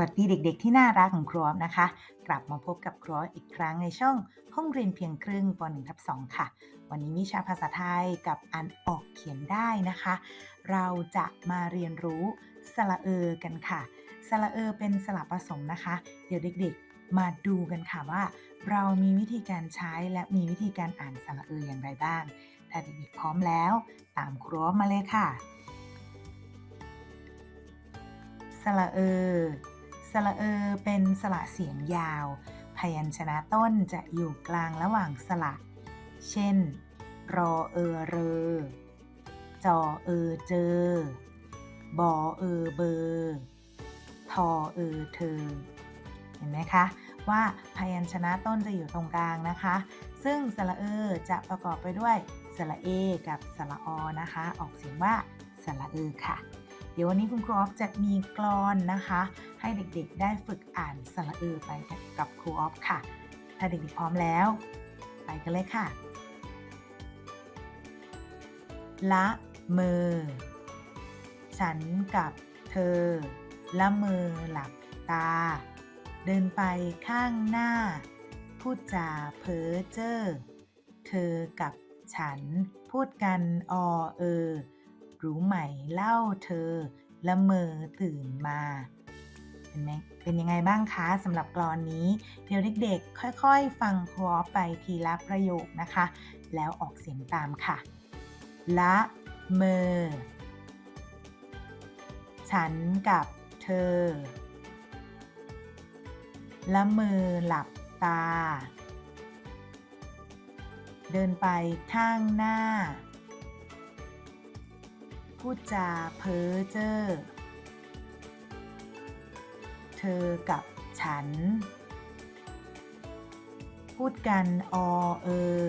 วัสดีเด็กๆ ที่น่ารักของครูออฟนะคะ กลับมาพบกับครูออฟอีกครั้งในช่องห้องเรียนเพียงครึ่งป .1 ทับ2ค่ะ วันนี้วิชาภาษาไทยกับอ่านออกเขียนได้นะคะ เราจะมาเรียนรู้สระเออกันค่ะสระเออเป็นสระผสมนะคะ เดี๋ยวเด็กๆ มาดูกันค่ะว่า เรามีวิธีการใช้และมีวิธีการอ่านสระเอออย่างไรบ้าง ถ้าเด็กๆพร้อมแล้ว ตามครูออฟมาเลยค่ะสระเออ สระเออเป็นสระเสียงยาว พยัญชนะต้นจะอยู่กลางระหว่างสระ เช่น รอเออเรอ จอเออเจอ บอเออเบอร์ทอเออเธอ เห็นไหมคะว่าพยัญชนะต้นจะอยู่ตรงกลางนะคะ ซึ่งสระเออจะประกอบไปด้วยสระเอกับสระอนะคะ ออกเสียงว่าสระเออค่ะ เดี๋ยววันนี้คุณครูออฟจะมีกลอนนะคะ ให้เด็กๆได้ฝึกอ่านสระเออไปกับครูออฟค่ะ ถ้าเด็กๆพร้อมแล้ว ไปกันเลยค่ะ ละเมอฉันกับเธอ ละเมอหลับตา เดินไปข้างหน้า พูดจาเพ้อเจ้อเธอกับฉัน พูดกันออเออ รู้ไหมเล่าเธอละเมอตื่นมาเป็นไหมเป็นยังไงบ้างคะสำหรับกลอนนี้ เดี๋ยวเด็กๆ ค่อยๆ ฟังครอไปทีละประโยคนะคะ แล้วออกเสียงตามค่ะ ละเมอ ฉันกับเธอ ละเมอหลับตา เดินไปข้างหน้า พูดจาเพ้อเจ้อ เธอกับฉัน พูดกันออเออ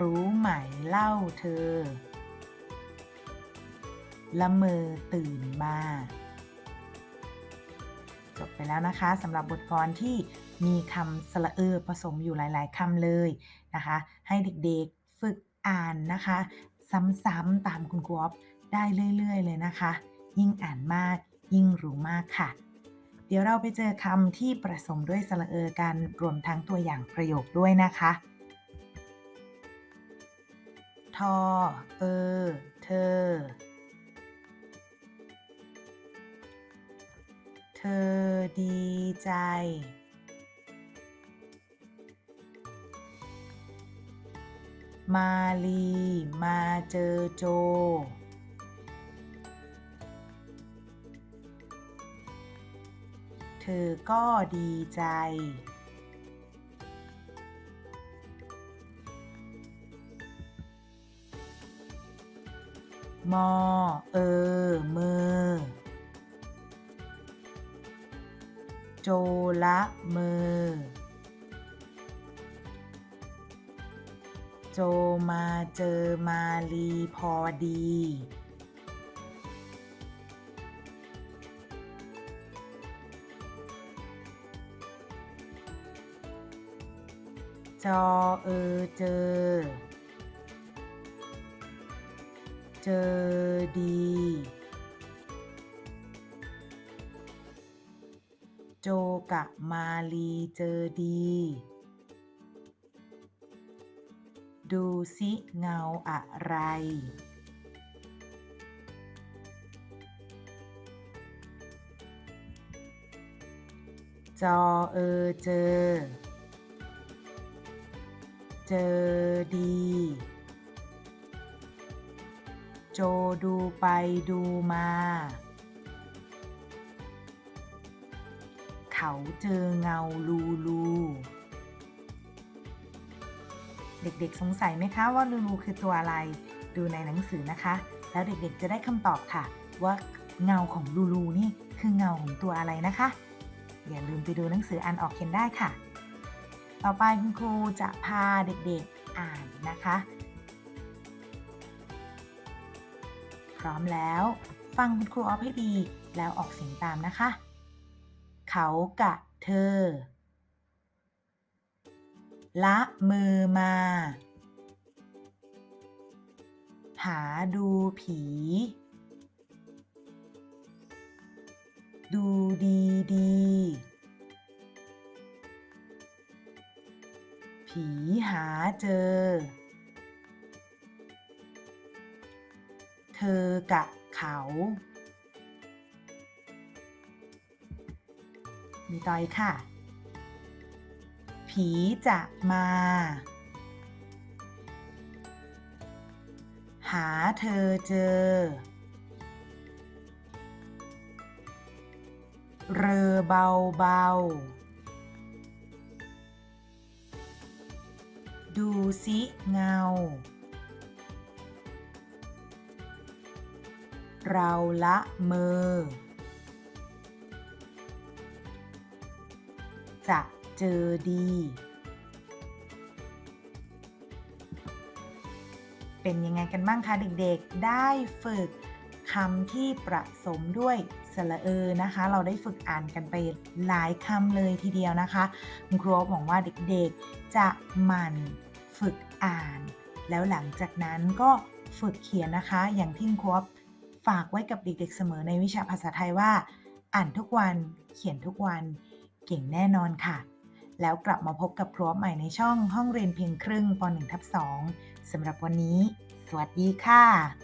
รู้ไหมเล่าเธอ ละเมอตื่นมาจบไปแล้วนะคะสำหรับบทกลอนที่มีคำสระเออผสมอยู่หลาย ๆคำเลยนะคะ ให้เด็กๆฝึกอ่านนะคะ ซ้ำๆตามคุณครูออฟได้เรื่อย ๆ เลยนะคะ ยิ่งอ่านมากยิ่งรู้มากค่ะ เดี๋ยวเราไปเจอคำที่ผสมด้วยสระเออกันรวมทั้งตัวอย่างประโยคด้วยนะคะ ทอ เออ เธอ เธอดีใจ มาลี มาเจอโจ เธอก็ดีใจ มอ เออเมอโจละเมอ โจมาเจอมาลีพอดี จอเออเจอ เจอดี โจกับมาลีเจอดี ดูสิเงาอะไร จอเออเจอ เจอดี โจดูไปดูมา เขาเจอเงาลูลู เด็กๆ สงสัยไหมคะว่าลูลูคือตัวอะไร ดูในหนังสือนะคะ แล้วเด็กๆ จะได้คำตอบค่ะ ว่าเงาของลูลูนี่คือเงาของตัวอะไรนะคะ อย่าลืมไปดูหนังสืออ่านออกเขียนได้ค่ะ ต่อไปคุณครูจะพาเด็กๆอ่านนะคะ พร้อมแล้ว ฟังคุณครูออฟให้ดีแล้วออกเสียงตามนะคะ เขากะเธอ ละมือมา หาดูผี ดูดีดี ผีหาเจอ เธอกะเขามีต่อยค่ะ ผีจะมา หาเธอเจอ เรือเบาเบาดูสิเงา เราละเมอ จะ เจอดี เป็นยังไงกันบ้างคะเด็กๆ ได้ฝึกคำที่ประสมด้วยสระเออนะคะ เราได้ฝึกอ่านกันไปหลายคำเลยทีเดียวนะคะคุณครูหวังว่าเด็กๆ จะหมั่นฝึกอ่าน แล้วหลังจากนั้นก็ฝึกเขียนนะคะ อย่างที่คุณครูฝากไว้กับเด็กๆ เสมอในวิชาภาษาไทยว่า อ่านทุกวันเขียนทุกวันเก่งแน่นอนค่ะ แล้วกลับมาพบกับครัวใหม่ในช่องห้องเรียนเพียงครึ่งป .1 ทับ2สำหรับวันนี้ สวัสดีค่ะ